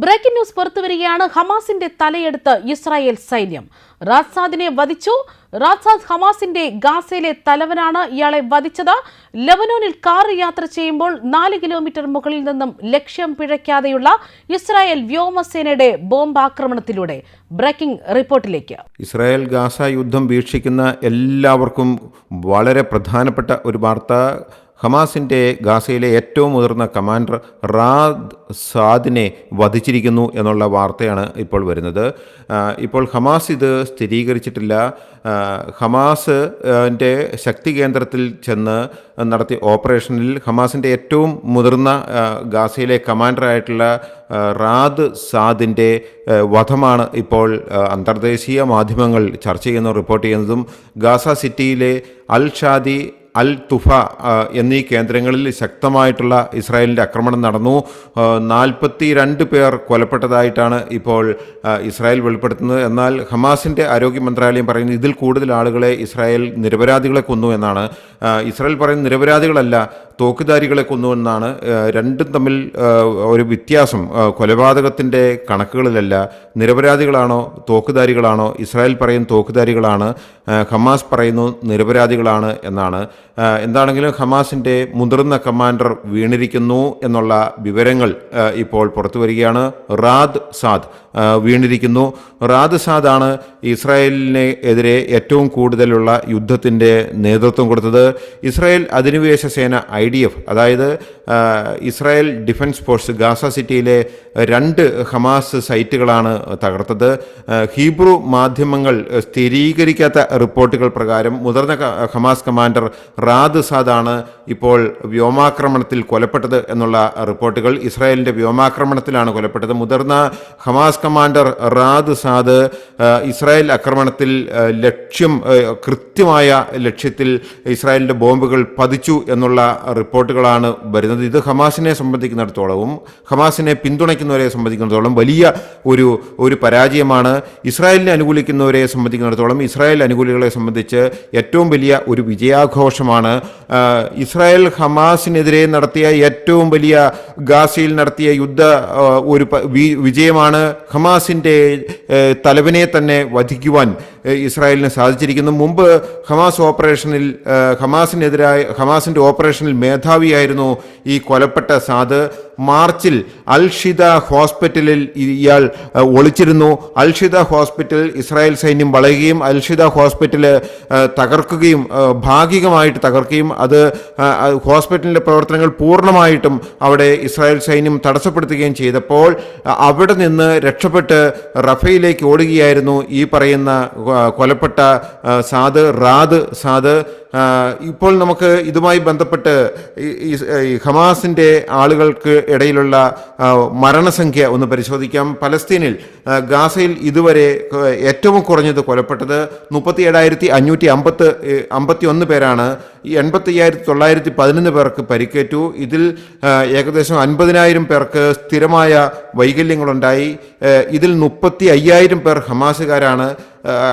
Breaking news പുറത്തുവരികയാണ് ഹമാസിന്റെ തലയെടുത്ത് Israel സൈന്യം. റാസാദിനെ വധിച്ചു. റാസാദ് ഹമാസിന്റെ ഗാസയിലെ തലവനാണ് ഇയാളെ വധിച്ചത്. ലബനോനിൽ കാർ യാത്ര ചെയ്യുമ്പോൾ നാല് കിലോമീറ്റർ മുകളിൽ നിന്നും ലക്ഷ്യം പിഴയ്ക്കാതെയുള്ള ഇസ്രായേൽ വ്യോമസേനയുടെ ബോംബ് ആക്രമണത്തിലൂടെ ബ്രേക്കിംഗ് റിപ്പോർട്ടിലേക്ക്. ഇസ്രായേൽ ഗാസ യുദ്ധം വീക്ഷിക്കുന്ന എല്ലാവർക്കും വളരെ പ്രധാനപ്പെട്ട ഒരു വാർത്ത. ഹമാസിന്റെ ഗാസയിലെ ഏറ്റവും മുതിർന്ന കമാൻഡർ റാദ് സാദിനെ വധിച്ചിരിക്കുന്നു എന്നുള്ള വാർത്തയാണ് ഇപ്പോൾ വരുന്നത്. ഇപ്പോൾ ഹമാസ് ഇത് സ്ഥിരീകരിച്ചിട്ടില്ല. ഹമാസിന്റെ ഹമാസ് ന്റെ ശക്തി കേന്ദ്രത്തിൽ ചെന്ന് നടത്തിയ ഓപ്പറേഷനിൽ ഹമാസിന്റെ ഏറ്റവും മുതിർന്ന ഗാസയിലെ കമാൻഡറായിട്ടുള്ള റാദ് സാദിന്റെ വധമാണ് ഇപ്പോൾ അന്തർദേശീയ മാധ്യമങ്ങൾ ചർച്ച ചെയ്യുന്ന റിപ്പോർട്ട് ചെയ്യുന്നതും ഗാസ സിറ്റിയിലെ അൽ ഷാദി അൽ തുഫ എന്നീ കേന്ദ്രങ്ങളിൽ ശക്തമായിട്ടുള്ള ഇസ്രായേലിന്റെ ആക്രമണം നടന്നു. നാൽപ്പത്തി രണ്ട് പേർ കൊലപ്പെട്ടതായിട്ടാണ് ഇപ്പോൾ ഇസ്രായേൽ വെളിപ്പെടുത്തുന്നത്. എന്നാൽ ഹമാസിന്റെ ആരോഗ്യ മന്ത്രാലയം പറയുന്നത് ഇതിൽ കൂടുതൽ ആളുകളെ ഇസ്രായേൽ നിരപരാധികളെ കൊന്നു എന്നാണ്. ഇസ്രായേൽ പറയുന്ന നിരപരാധികളല്ല തോക്കുധാരികളെ കൊന്നു എന്നാണ്. രണ്ടും തമ്മിൽ ഒരു വ്യത്യാസം. കൊലപാതകത്തിന്റെ കണക്കുകളിലല്ല നിരപരാധികളാണോ തോക്കുധാരികളാണോ ഇസ്രായേൽ പറയുന്ന തോക്കുധാരികളാണ്. ഹമാസ് പറയുന്നു നിരപരാധികളാണ് എന്നാണ്. എന്താണെങ്കിലും ഹമാസിന്റെ മുതിർന്ന കമാൻഡർ വീണിരിക്കുന്നു എന്നുള്ള വിവരങ്ങൾ ഇപ്പോൾ പുറത്തു വരികയാണ്. റാദ് സാദ് വീണിരിക്കുന്നു. റാദ് സാദാണ് ഇസ്രായേലിനെ എതിരെ ഏറ്റവും കൂടുതലുള്ള യുദ്ധത്തിന്റെ നേതൃത്വം കൊടുത്തത്. ഇസ്രായേൽ അധിനിവേശ സേന ഐ ഡി എഫ് അതായത് ഇസ്രായേൽ ഡിഫൻസ് ഫോഴ്സ് ഗാസ സിറ്റിയിലെ രണ്ട് ഹമാസ് സൈറ്റുകളാണ് തകർത്തത്. ഹീബ്രു മാധ്യമങ്ങൾ സ്ഥിരീകരിക്കാത്ത റിപ്പോർട്ടുകൾ പ്രകാരം മുതിർന്ന ഹമാസ് കമാൻഡർ റാദ് സാദാണ് ഇപ്പോൾ വ്യോമാക്രമണത്തിൽ കൊലപ്പെട്ടത് എന്നുള്ള റിപ്പോർട്ടുകൾ ഇസ്രായേലിന്റെ വ്യോമാക്രമണത്തിലാണ് കൊലപ്പെട്ടത്. മുതിർന്ന Hamas commander Raad Saad Israel ആക്രമണത്തിൽ ലക്ഷ്യം കൃത്യമായ ലക്ഷ്യത്തിൽ ഇസ്രായേലിന്റെ ബോംബുകൾ പതിച്ചു എന്നുള്ള റിപ്പോർട്ടുകളാണ് വരുന്നത്. ഇത് ഹമാസിനെ സംബന്ധിക്കുന്നിടത്തോളവും ഹമാസിനെ പിന്തുണയ്ക്കുന്നവരെ സംബന്ധിക്കുന്നിടത്തോളം വലിയ ഒരു ഒരു പരാജയമാണ്. ഇസ്രായേലിനെ അനുകൂലിക്കുന്നവരെ സംബന്ധിക്കുന്നിടത്തോളം ഇസ്രായേൽ അനുകൂലികളെ സംബന്ധിച്ച് ഏറ്റവും വലിയ ഒരു വിജയാഘോഷമാണ് ഇസ്രായേൽ ഹമാസിനെതിരെ നടത്തിയ ഏറ്റവും വലിയ ഗാസയിൽ നടത്തിയ യുദ്ധ ഒരു വിജയമാണ് ഹമാസിന്റെ തലവനെ തന്നെ വധിക്കുവാൻ ഇസ്രായേലിന് സാധിച്ചിരിക്കുന്നു. മുമ്പ് ഹമാസ് ഓപ്പറേഷനിൽ ഹമാസിനെതിരായ ഹമാസിന്റെ ഓപ്പറേഷനിൽ മേധാവിയായിരുന്നു ഈ കൊലപ്പെട്ട സാദ്. മാർച്ചിൽ അൽഷിദ ഹോസ്പിറ്റലിൽ ഇയാൾ ഒളിച്ചിരുന്നു. അൽഷിദ ഹോസ്പിറ്റൽ ഇസ്രായേൽ സൈന്യം വളയുകയും അൽഷിദ ഹോസ്പിറ്റൽ തകർക്കുകയും ഭാഗികമായിട്ട് തകർക്കുകയും അത് ഹോസ്പിറ്റലിന്റെ പ്രവർത്തനങ്ങൾ പൂർണമായിട്ടും അവിടെ ഇസ്രായേൽ സൈന്യം തടസ്സപ്പെടുത്തുകയും ചെയ്തപ്പോൾ അവിടെ നിന്ന് രക്ഷപ്പെട്ട് റഫയിലേക്ക് ഓടുകയായിരുന്നു ഈ പറയുന്ന കൊലപ്പെട്ട സാദ് റാദ് സാദ് ഇപ്പോൾ നമുക്ക് ഇതുമായി ബന്ധപ്പെട്ട് ഈ- ഹമാസിന്റെ ആളുകൾക്ക് ഇടയിലുള്ള മരണസംഖ്യ ഒന്ന് പരിശോധിക്കാം. പലസ്തീനിൽ ഗാസയിൽ ഇതുവരെ ഏറ്റവും കുറഞ്ഞത് കൊലപ്പെട്ടത് മുപ്പത്തി ഏഴായിരത്തി അഞ്ഞൂറ്റി അമ്പത്ത് അമ്പത്തി ഒന്ന് പേരാണ്. എൺപത്തി അയ്യായിരത്തി തൊള്ളായിരത്തി പതിനൊന്ന് പേർക്ക് പരിക്കേറ്റു. ഇതിൽ ഏകദേശം അൻപതിനായിരം പേർക്ക് സ്ഥിരമായ വൈകല്യങ്ങളുണ്ടായി. ഇതിൽ മുപ്പത്തി അയ്യായിരം പേർ ഹമാസുകാരാണ്.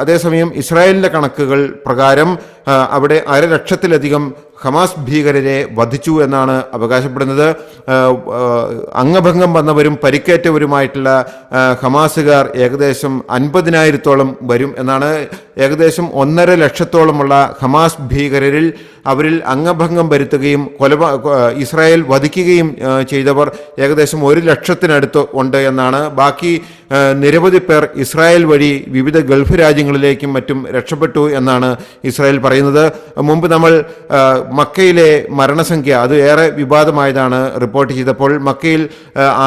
അതേസമയം ഇസ്രായേലിന്റെ കണക്കുകൾ പ്രകാരം അവിടെ അവിടെ അരലക്ഷത്തിലധികം ഹമാസ് ഭീകരരെ വധിച്ചു എന്നാണ് അവകാശപ്പെടുന്നത്. അംഗഭംഗം വന്നവരും പരിക്കേറ്റവരുമായിട്ടുള്ള ഹമാസുകാർ ഏകദേശം അൻപതിനായിരത്തോളം വരും എന്നാണ് ഏകദേശം ഒന്നര ലക്ഷത്തോളമുള്ള ഹമാസ് ഭീകരരിൽ അവരിൽ അംഗഭംഗം വരുത്തുകയും കൊലപ ഇസ്രായേൽ വധിക്കുകയും ചെയ്തവർ ഏകദേശം ഒരു ലക്ഷത്തിനടുത്ത് ഉണ്ട് എന്നാണ്. ബാക്കി നിരവധി പേർ ഇസ്രായേൽ വഴി വിവിധ ഗൾഫ് രാജ്യങ്ങളിലേക്കും മറ്റും രക്ഷപ്പെട്ടു എന്നാണ് ഇസ്രായേൽ പറയുന്നത്. മുമ്പ് നമ്മൾ മക്കയിലെ മരണസംഖ്യ അത് ഏറെ വിവാദമായതാണ് റിപ്പോർട്ട് ചെയ്തപ്പോൾ. മക്കയിൽ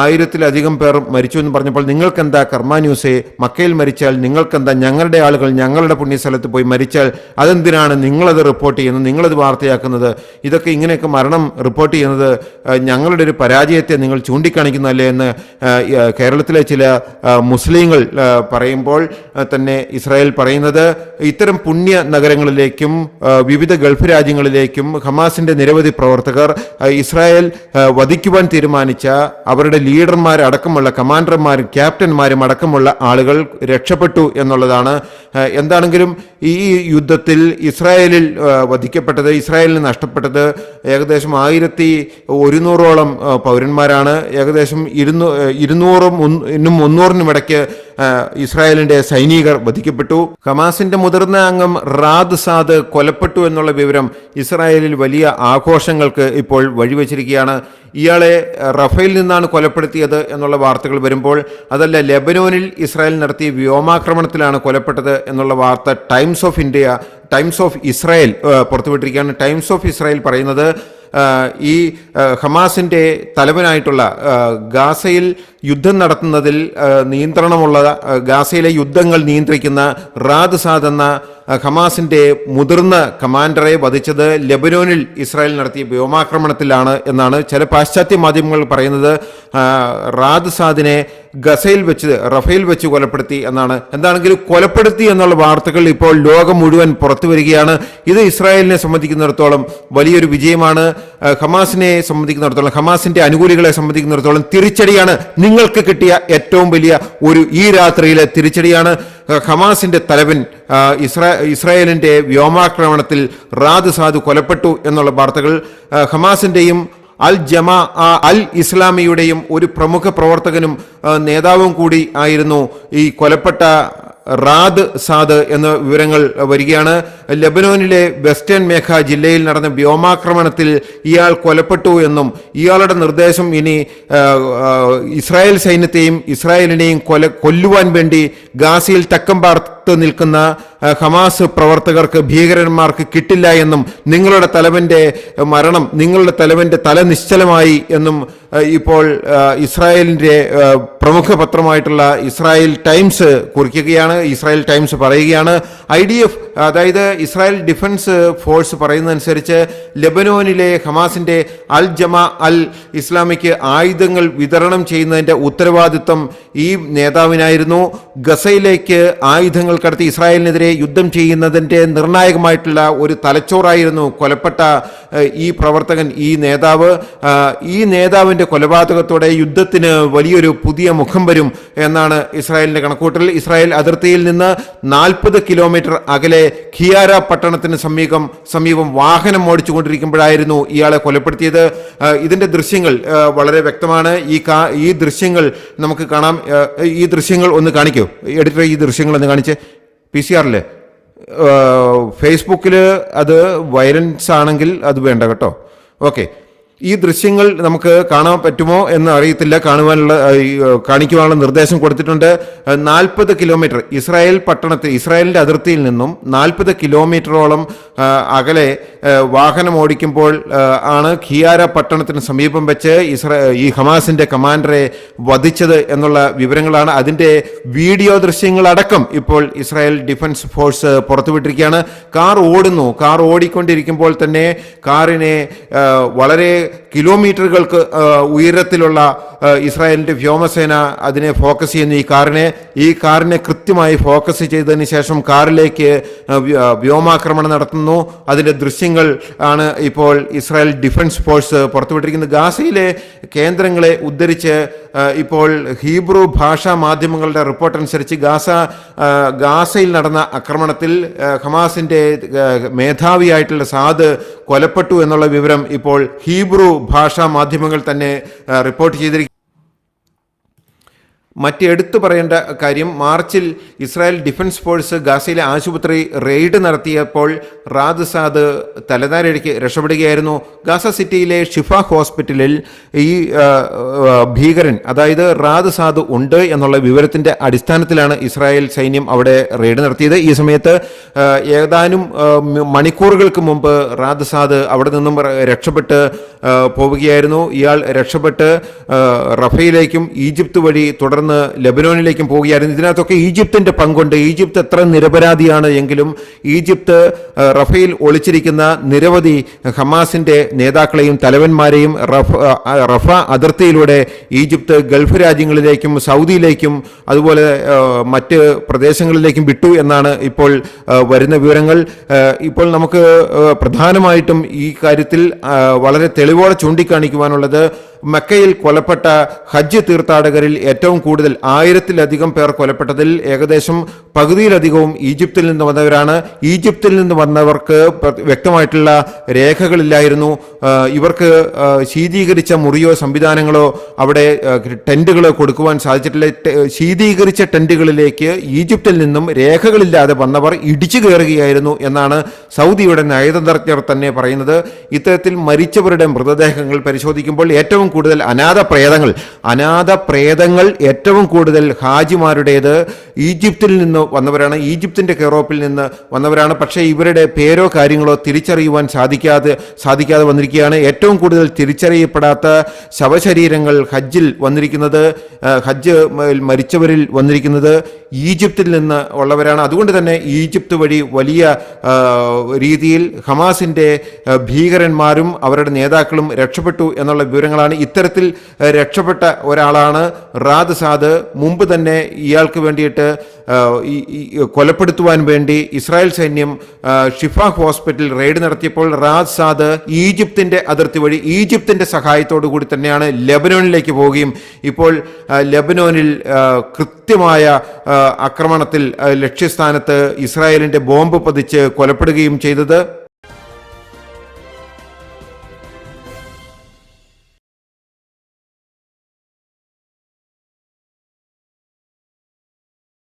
ആയിരത്തിലധികം പേർ മരിച്ചു എന്ന് പറഞ്ഞപ്പോൾ നിങ്ങൾക്കെന്താ കർമ്മ ന്യൂസേ? മക്കയിൽ മരിച്ചാൽ നിങ്ങൾക്കെന്താ? ഞങ്ങളുടെ ആളുകൾ ഞങ്ങളുടെ പുണ്യസ്ഥലത്ത് പോയി മരിച്ചാൽ അതെന്തിനാണ് നിങ്ങളത് റിപ്പോർട്ട് ചെയ്യുന്നത്? നിങ്ങളത് വാർത്തയാക്കുന്നത്. ഇതൊക്കെ ഇങ്ങനെയൊക്കെ മരണം റിപ്പോർട്ട് ചെയ്യുന്നത് ഞങ്ങളുടെ ഒരു പരാജയത്തെ നിങ്ങൾ ചൂണ്ടിക്കാണിക്കുന്നതല്ലേ എന്ന് കേരളത്തിലെ ചില മുസ്ലിങ്ങൾ പറയുമ്പോൾ തന്നെ ഇസ്രായേൽ പറയുന്നത് ഇത്തരം പുണ്യ നഗരങ്ങളിലേക്കും വിവിധ ഗൾഫ് രാജ്യങ്ങളിലേക്കും ഹമാസിന്റെ നിരവധി പ്രവർത്തകർ ഇസ്രായേൽ വധിക്കുവാൻ തീരുമാനിച്ച അവരുടെ ലീഡർമാർ അടക്കമുള്ള കമാൻഡർമാരും ക്യാപ്റ്റന്മാരും അടക്കമുള്ള ആളുകൾ രക്ഷപ്പെട്ടു എന്നുള്ളതാണ്. എന്താണെങ്കിലും ഈ യുദ്ധത്തിൽ ഇസ്രായേലിൽ വധിക്കപ്പെട്ടത് ഇസ്രായേലിന് നഷ്ടപ്പെട്ടത് ഏകദേശം ആയിരത്തി ഒരുന്നൂറോളം പൗരന്മാരാണ്. ഏകദേശം ഇരുന്നൂ ഇരുന്നൂറും ഇന്നും മുന്നൂറിനും ഇടയ്ക്ക് ഇസ്രായേലിന്റെ സൈനികർ വധിക്കപ്പെട്ടു. ഹമാസിന്റെ മുതിർന്ന അംഗം റാദ് സാദ് കൊലപ്പെട്ടു എന്നുള്ള വിവരം ഇസ്രായേലിൽ വലിയ ആഘോഷങ്ങൾക്ക് ഇപ്പോൾ വഴിവെച്ചിരിക്കുകയാണ്. ഇയാളെ റഫേൽ നിന്നാണ് കൊലപ്പെടുത്തിയത് എന്നുള്ള വാർത്തകൾ വരുമ്പോൾ അതല്ല ലെബനോനിൽ ഇസ്രായേൽ നടത്തിയ വ്യോമാക്രമണത്തിലാണ് കൊലപ്പെട്ടത് എന്നുള്ള വാർത്ത Times of India Times of Israel പുറത്തുവിട്ടിരിക്കുകയാണ്. Times of Israel പറയുന്നത് ഈ ഹമാസിന്റെ തലവനായിട്ടുള്ള ഗാസയിൽ യുദ്ധം നടത്തുന്നതിൽ നിയന്ത്രണമുള്ള ഗാസയിലെ യുദ്ധങ്ങൾ നിയന്ത്രിക്കുന്ന റാദ് സാദ് എന്ന ഹമാസിന്റെ മുതിർന്ന കമാൻഡറെ വധിച്ചത് ലെബനോനിൽ ഇസ്രായേൽ നടത്തിയ വ്യോമാക്രമണത്തിലാണ് എന്നാണ് ചില പാശ്ചാത്യ മാധ്യമങ്ങൾ പറയുന്നത്. റാദ് സാദിനെ ഗസയിൽ വെച്ച് റഫേൽ വെച്ച് കൊലപ്പെടുത്തി എന്നാണ്. എന്താണെങ്കിലും കൊലപ്പെടുത്തി എന്നുള്ള വാർത്തകൾ ഇപ്പോൾ ലോകം മുഴുവൻ പുറത്തു വരികയാണ്. ഇത് ഇസ്രായേലിനെ സംബന്ധിക്കുന്നിടത്തോളം വലിയൊരു വിജയമാണ്. ഹമാസിനെ സംബന്ധിക്കുന്നിടത്തോളം ഹമാസിന്റെ അനുകൂലികളെ സംബന്ധിക്കുന്നിടത്തോളം തിരിച്ചടിയാണ്. നിങ്ങൾക്ക് കിട്ടിയ ഏറ്റവും വലിയ ഒരു ഈ രാത്രിയിലെ തിരിച്ചടിയാണ്. ഹമാസിന്റെ തലവൻ ഇസ്രാ ഇസ്രായേലിന്റെ വ്യോമാക്രമണത്തിൽ റാദ് സാദു കൊലപ്പെട്ടു എന്നുള്ള വാർത്തകൾ ഹമാസിന്റെയും അൽ ജമാ അൽ ഇസ്ലാമിയുടെയും ഒരു പ്രമുഖ പ്രവർത്തകനും നേതാവും കൂടി ആയിരുന്നു ഈ കൊലപ്പെട്ട റാദ് സാദ് എന്ന വിവരങ്ങൾ വരികയാണ്. ലെബനോനിലെ വെസ്റ്റേൺ മേഖ ജില്ലയിൽ നടന്ന വ്യോമാക്രമണത്തിൽ ഇയാൾ കൊലപ്പെട്ടു എന്നും ഇയാളുടെ നിർദ്ദേശം ഇനി ഇസ്രായേൽ സൈന്യത്തെയും ഇസ്രായേലിനെയും കൊല കൊല്ലുവാൻ വേണ്ടി ഗാസയിൽ തക്കം പാർത്ത് നിൽക്കുന്ന ഹമാസ് പ്രവർത്തകർക്ക് ഭീകരന്മാർക്ക് കിട്ടില്ല എന്നും നിങ്ങളുടെ തലവന്റെ മരണം നിങ്ങളുടെ തലവന്റെ തല നിശ്ചലമായി എന്നും ഇപ്പോൾ ഇസ്രായേലിന്റെ പ്രമുഖ പത്രമായിട്ടുള്ള ഇസ്രായേൽ ടൈംസ് കുറിക്കുകയാണ് ഇസ്രായേൽ ടൈംസ് പറയുകയാണ്. ഐ ഡി എഫ് അതായത് ഇസ്രായേൽ ഡിഫൻസ് ഫോഴ്സ് പറയുന്നതനുസരിച്ച് ലെബനോനിലെ ഹമാസിന്റെ അൽ ജമാ അൽ ഇസ്ലാമിക്ക് ആയുധങ്ങൾ വിതരണം ചെയ്യുന്നതിന്റെ ഉത്തരവാദിത്വം ഈ നേതാവിനായിരുന്നു. ഗസയിലേക്ക് ആയുധങ്ങൾ കടത്തി ഇസ്രായേലിനെതിരെ യുദ്ധം ചെയ്യുന്നതിന്റെ നിർണായകമായിട്ടുള്ള ഒരു തലച്ചോറായിരുന്നു കൊലപ്പെട്ട ഈ പ്രവർത്തകൻ ഈ നേതാവ്. ഈ നേതാവിന്റെ കൊലപാതകത്തോടെ യുദ്ധത്തിന് വലിയൊരു പുതിയ മുഖം വരും എന്നാണ് ഇസ്രായേലിന്റെ കണക്കൂട്ടൽ ഇസ്രായേൽ അതിർത്തിയിൽ നിന്ന് നാൽപ്പത് കിലോമീറ്റർ അകലെ ഖിയാര പട്ടണത്തിന് സമീപം സമീപം വാഹനം ഓടിച്ചുകൊണ്ടിരിക്കുമ്പോഴായിരുന്നു ഇയാളെ കൊലപ്പെടുത്തിയത്. ഇതിന്റെ ദൃശ്യങ്ങൾ വളരെ വ്യക്തമാണ്. ഈ കാ ഈ ദൃശ്യങ്ങൾ നമുക്ക് കാണാം. ഈ ദൃശ്യങ്ങൾ ഒന്ന് കാണിക്കൂ. എഡിറ്റർ ഈ ദൃശ്യങ്ങൾ ഒന്ന് കാണിച്ച്. പി സി ആറിൽ ഫേസ്ബുക്കിൽ അത് വയലൻസ് ആണെങ്കിൽ അത് വേണ്ട കേട്ടോ. ഓക്കെ. ഈ ദൃശ്യങ്ങൾ നമുക്ക് കാണാൻ പറ്റുമോ എന്ന് അറിയത്തില്ല. കാണുവാനുള്ള കാണിക്കുവാനുള്ള നിർദ്ദേശം കൊടുത്തിട്ടുണ്ട്. നാൽപ്പത് കിലോമീറ്റർ ഇസ്രായേൽ പട്ടണത്തിൽ ഇസ്രായേലിന്റെ അതിർത്തിയിൽ നിന്നും നാൽപ്പത് കിലോമീറ്ററോളം അകലെ വാഹനം ഓടിക്കുമ്പോൾ ആണ് ഖിയാര പട്ടണത്തിന് സമീപം വെച്ച് ഇസ്രാ ഈ ഹമാസിന്റെ കമാൻഡറെ വധിച്ചത് എന്നുള്ള വിവരങ്ങളാണ്. അതിന്റെ വീഡിയോ ദൃശ്യങ്ങളടക്കം ഇപ്പോൾ ഇസ്രായേൽ ഡിഫൻസ് ഫോഴ്സ് പുറത്തുവിട്ടിരിക്കുകയാണ്. കാർ ഓടുന്നു. കാർ ഓടിക്കൊണ്ടിരിക്കുമ്പോൾ തന്നെ കാറിനെ വളരെ കിലോമീറ്ററുകൾക്ക് ഉയരത്തിലുള്ള ഇസ്രായേലിന്റെ വ്യോമസേന അതിനെ ഫോക്കസ് ചെയ്യുന്നു ഈ കാറിനെ ഈ കാറിനെ കൃത്യമായി ഫോക്കസ് ചെയ്തതിന് ശേഷം കാറിലേക്ക് വ്യോമാക്രമണം നടത്തുന്നു. അതിന്റെ ദൃശ്യങ്ങൾ ആണ് ഇപ്പോൾ ഇസ്രായേൽ ഡിഫൻസ് ഫോഴ്സ് പുറത്തുവിട്ടിരിക്കുന്നത്. ഗാസയിലെ കേന്ദ്രങ്ങളെ ഉദ്ധരിച്ച് ഇപ്പോൾ ഹീബ്രു ഭാഷാ മാധ്യമങ്ങളുടെ റിപ്പോർട്ട് അനുസരിച്ച് ഗാസ ഗാസയിൽ നടന്ന ആക്രമണത്തിൽ ഹമാസിന്റെ മേധാവിയായിട്ടുള്ള സാദ് കൊലപ്പെട്ടു എന്നുള്ള വിവരം ഇപ്പോൾ ഹീബ്രു ഭാഷാ മാധ്യമങ്ങൾ തന്നെ റിപ്പോർട്ട് ചെയ്തിരിക്കുന്നു. മറ്റ് എടുത്തു പറയേണ്ട കാര്യം മാർച്ചിൽ ഇസ്രായേൽ ഡിഫൻസ് ഫോഴ്സ് ഗാസയിലെ ആശുപത്രി റെയ്ഡ് നടത്തിയപ്പോൾ റാദ് സാദ് തലനാരിഴയ്ക്ക് രക്ഷപ്പെടുകയായിരുന്നു. ഗാസ സിറ്റിയിലെ ഷിഫ ഹോസ്പിറ്റലിൽ ഈ ഭീകരൻ അതായത് റാദ് സാദ് ഉണ്ട് എന്നുള്ള വിവരത്തിന്റെ അടിസ്ഥാനത്തിലാണ് ഇസ്രായേൽ സൈന്യം അവിടെ റെയ്ഡ് നടത്തിയത്. ഈ സമയത്ത് ഏതാനും മണിക്കൂറുകൾക്ക് മുമ്പ് റാദ് സാദ് അവിടെ നിന്നും രക്ഷപ്പെട്ട് പോവുകയായിരുന്നു. ഇയാൾ രക്ഷപ്പെട്ട് റഫയിലേക്കും ഈജിപ്ത് വഴി തുടർന്ന് തുടർന്ന് ലെബനോനിലേക്കും പോവുകയായിരുന്നു ഇതിനകത്തൊക്കെ ഈജിപ്തിന്റെ പങ്കുണ്ട്. ഈജിപ്ത് എത്ര നിരപരാധിയാണ് എങ്കിലും ഈജിപ്ത് റഫേൽ ഒളിച്ചിരിക്കുന്ന നിരവധി ഹമാസിന്റെ നേതാക്കളെയും തലവന്മാരെയും റഫ റഫ അതിർത്തിയിലൂടെ ഈജിപ്ത് ഗൾഫ് രാജ്യങ്ങളിലേക്കും സൗദിയിലേക്കും അതുപോലെ മറ്റ് പ്രദേശങ്ങളിലേക്കും വിട്ടു എന്നാണ് ഇപ്പോൾ വരുന്ന വിവരങ്ങൾ. ഇപ്പോൾ നമുക്ക് പ്രധാനമായിട്ടും ഈ കാര്യത്തിൽ വളരെ തെളിവോടെ ചൂണ്ടിക്കാണിക്കുവാനുള്ളത് മക്കയിൽ കൊലപ്പെട്ട ഹജ്ജ് തീർത്ഥാടകരിൽ ഏറ്റവും കൂടുതൽ ആയിരത്തിലധികം പേർ കൊലപ്പെട്ടതിൽ ഏകദേശം പകുതിയിലധികവും ഈജിപ്തിൽ നിന്ന് വന്നവരാണ്. ഈജിപ്തിൽ നിന്ന് വന്നവർക്ക് വ്യക്തമായിട്ടുള്ള രേഖകളില്ലായിരുന്നു. ഇവർക്ക് ശീതീകരിച്ച മുറിയോ സംവിധാനങ്ങളോ അവിടെ ടെന്റുകളോ കൊടുക്കുവാൻ സാധിച്ചിട്ടില്ല. ശീതീകരിച്ച ടെന്റുകളിലേക്ക് ഈജിപ്തിൽ നിന്നും രേഖകളില്ലാതെ വന്നവർ ഇടിച്ചു കയറുകയായിരുന്നു എന്നാണ് സൗദിയുടെ നയതന്ത്രജ്ഞർ തന്നെ പറയുന്നത്. ഇത്തരത്തിൽ മരിച്ചവരുടെ മൃതദേഹങ്ങൾ പരിശോധിക്കുമ്പോൾ ഏറ്റവും കൂടുതൽ അനാഥ പ്രേതങ്ങൾ അനാഥ പ്രേതങ്ങൾ ഏറ്റവും കൂടുതൽ ഹാജിമാരുടേത് ഈജിപ്തിൽ നിന്ന് വന്നവരാണ് ഈജിപ്തിന്റെ കെറോപ്പിൽ നിന്ന് വന്നവരാണ്. പക്ഷേ ഇവരുടെ പേരോ കാര്യങ്ങളോ തിരിച്ചറിയുവാൻ സാധിക്കാതെ സാധിക്കാതെ വന്നിരിക്കുകയാണ്. ഏറ്റവും കൂടുതൽ തിരിച്ചറിയപ്പെടാത്ത ശവശരീരങ്ങൾ ഹജ്ജിൽ വന്നിരിക്കുന്നത് ഹജ്ജ് മരിച്ചവരിൽ വന്നിരിക്കുന്നത് ഈജിപ്തിൽ നിന്ന് ഉള്ളവരാണ്. അതുകൊണ്ട് തന്നെ ഈജിപ്ത് വഴി വലിയ രീതിയിൽ ഹമാസിന്റെ ഭീകരന്മാരും അവരുടെ നേതാക്കളും രക്ഷപ്പെട്ടു എന്നുള്ള വിവരങ്ങളാണ്. ഇത്തരത്തിൽ രക്ഷപ്പെട്ട ഒരാളാണ് റാദ് സാദ്. മുമ്പ് തന്നെ ഇയാൾക്ക് വേണ്ടിയിട്ട് ആ, ഈ കൊലപ്പെടുത്തുവാൻ വേണ്ടി ഇസ്രായേൽ സൈന്യം ഷിഫ ഹോസ്പിറ്റൽ റെയ്ഡ് നടത്തിയപ്പോൾ റാദ് സാദ് ഈജിപ്തിന്റെ അതിർത്തി വഴി ഈജിപ്തിന്റെ സഹായത്തോടു കൂടി തന്നെയാണ് ലെബനോനിലേക്ക് പോവുകയും ഇപ്പോൾ ലബനോനിൽ കൃത്യമായ ആക്രമണത്തിൽ ലക്ഷ്യസ്ഥാനത്ത് ഇസ്രായേലിന്റെ ബോംബ് പതിച്ച് കൊലപ്പെടുകയും ചെയ്തത്.